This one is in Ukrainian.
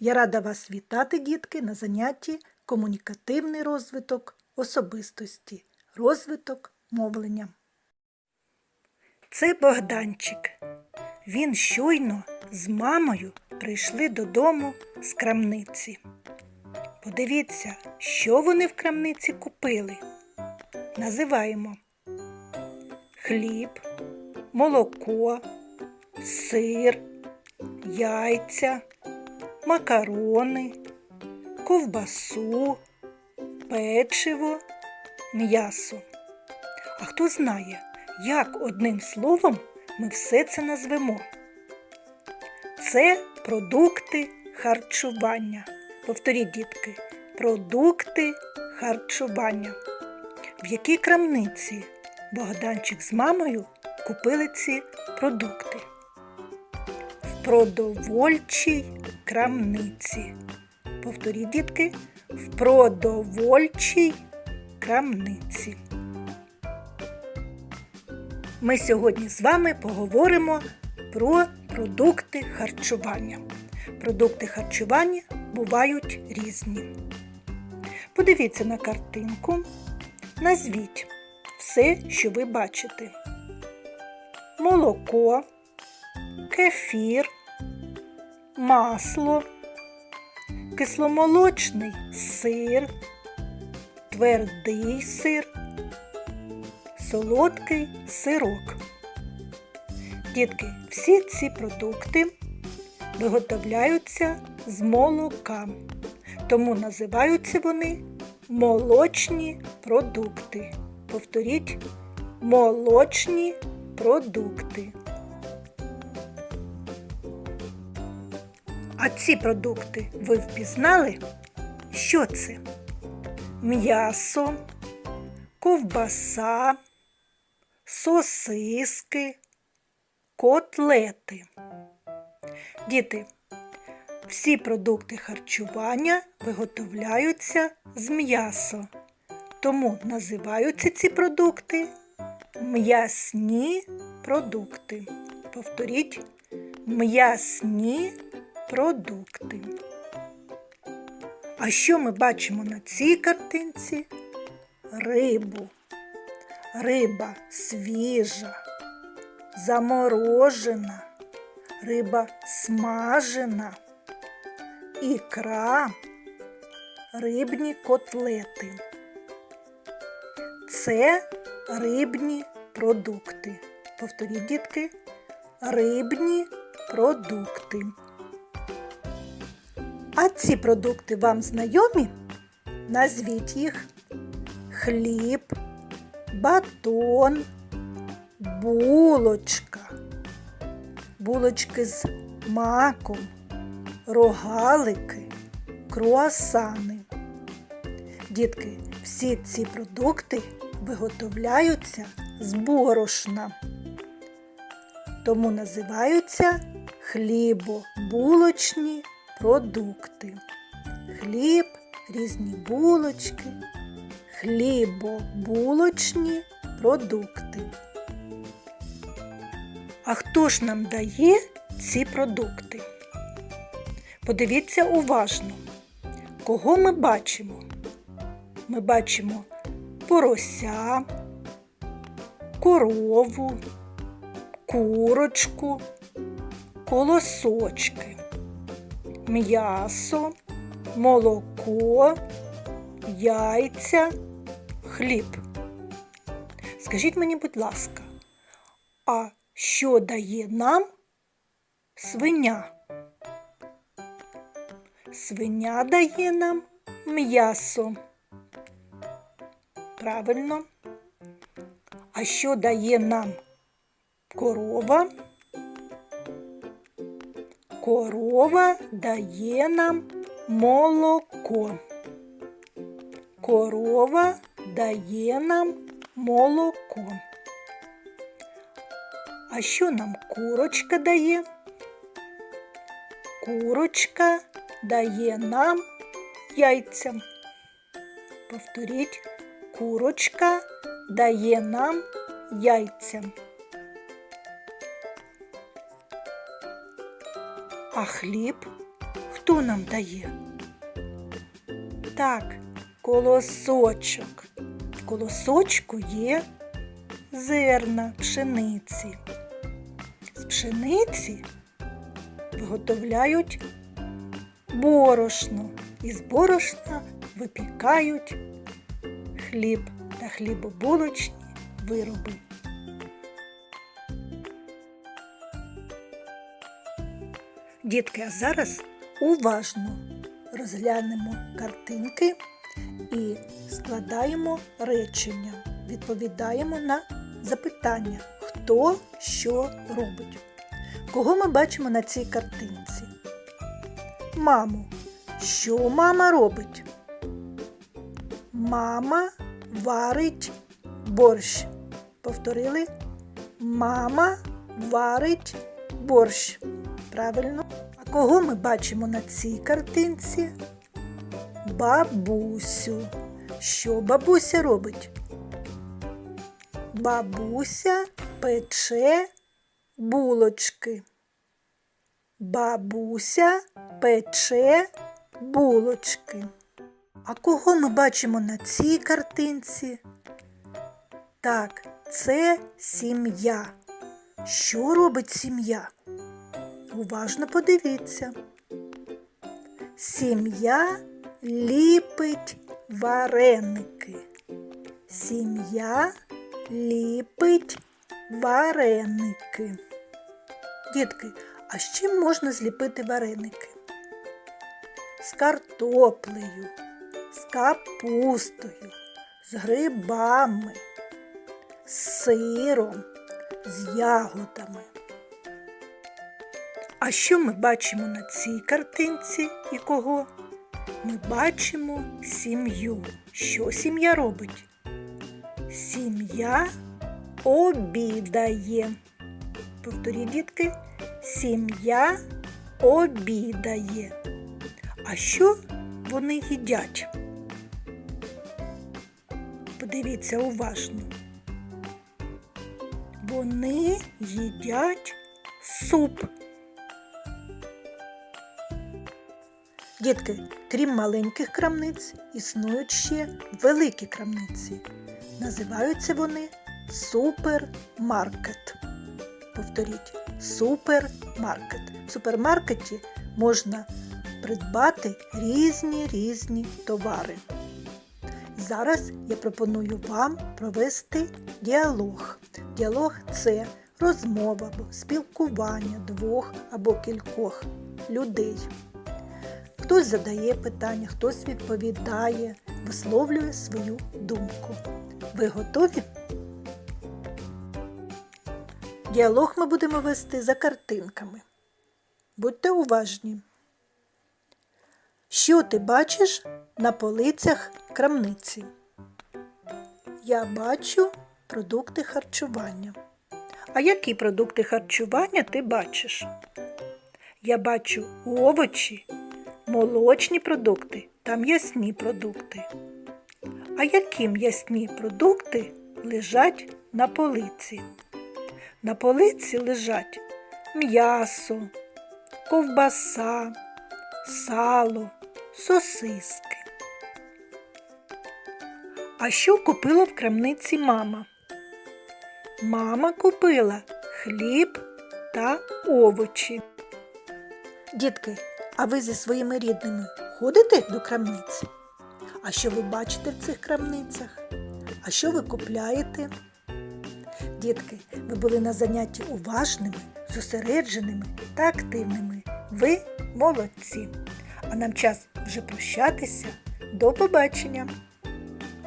Я рада вас вітати, дітки, на занятті комунікативний розвиток особистості, розвиток мовлення. Це Богданчик. Він щойно з мамою прийшли додому з крамниці. Подивіться, що вони в крамниці купили. Називаємо хліб, молоко, сир, яйця, макарони, ковбасу, печиво, м'ясо. А хто знає, як одним словом ми все це назвемо? Це продукти харчування. Повторіть, дітки, продукти харчування. В якій крамниці Богданчик з мамою купили ці продукти? В продовольчій крамниці. Повторіть, дітки, в продовольчій крамниці. Ми сьогодні з вами поговоримо про продукти харчування. Продукти харчування бувають різні. Подивіться на картинку. Назвіть все, що ви бачите: молоко, кефір, масло, кисломолочний сир, твердий сир, солодкий сирок. Дітки, всі ці продукти виготовляються з молока, тому називаються вони молочні продукти. Повторіть молочні продукти. А ці продукти ви впізнали? Що це? М'ясо, ковбаса, сосиски, котлети. Діти, всі продукти харчування виготовляються з м'яса. Тому називаються ці продукти м'ясні продукти. Повторіть м'ясні продукти. А що ми бачимо на цій картинці? Рибу. Риба свіжа, заморожена, риба смажена, ікра, рибні котлети. Це рибні продукти. Повторіть, дітки, рибні продукти. А ці продукти вам знайомі? Назвіть їх хліб, батон, булочка, булочки з маком, рогалики, круасани. Дітки, всі ці продукти виготовляються з борошна, тому називаються хлібобулочні продукти. Хліб, різні булочки, хлібобулочні продукти. А хто ж нам дає ці продукти? Подивіться уважно, кого ми бачимо. Ми бачимо порося, корову, курочку, колосочки, м'ясо, молоко, яйця, хліб. Скажіть мені, будь ласка, а що дає нам свиня? Свиня дає нам м'ясо. Правильно. А що дає нам корова? Корова дає нам молоко. Корова дає нам молоко. А що нам курочка дає? Курочка дає нам яйця. Повторіть, курочка дає нам яйця. А хліб хто нам дає? Так, колосочок. В колосочку є зерна пшениці. З пшениці виготовляють борошно. Із борошна випікають хліб та хлібобулочні вироби. Дітки, а зараз уважно розглянемо картинки і складаємо речення, відповідаємо на запитання, хто що робить. Кого ми бачимо на цій картинці? Маму. Що мама робить? Мама варить борщ. Повторили? Мама варить борщ. Правильно. Кого ми бачимо на цій картинці? Бабусю. Що бабуся робить? Бабуся пече булочки. Бабуся пече булочки. А кого ми бачимо на цій картинці? Так, це сім'я. Що робить сім'я? Уважно подивіться. Сім'я ліпить вареники. Сім'я ліпить вареники. Дітки, а з чим можна зліпити вареники? З картоплею, з капустою, з грибами, з сиром, з ягодами. А що ми бачимо на цій картинці і кого? Ми бачимо сім'ю. Що сім'я робить? Сім'я обідає. Повторіть, дітки, сім'я обідає. А що вони їдять? Подивіться уважно. Вони їдять суп. Дітки, крім маленьких крамниць, існують ще великі крамниці. Називаються вони супермаркет. Повторіть, супермаркет. В супермаркеті можна придбати різні різні товари. Зараз я пропоную вам провести діалог. Діалог це розмова або спілкування двох або кількох людей. Хтось задає питання, хтось відповідає, висловлює свою думку. Ви готові? Діалог ми будемо вести за картинками. Будьте уважні. Що ти бачиш на полицях крамниці? Я бачу продукти харчування. А які продукти харчування ти бачиш? Я бачу овочі, молочні продукти та м'ясні продукти. А які м'ясні продукти лежать на полиці? На полиці лежать м'ясо, ковбаса, сало, сосиски. А що купила в крамниці мама? Мама купила хліб та овочі. Дітки, а ви зі своїми рідними ходите до крамниці? А що ви бачите в цих крамницях? А що ви купляєте? Дітки, ви були на занятті уважними, зосередженими та активними. Ви молодці. А нам час вже прощатися. До побачення!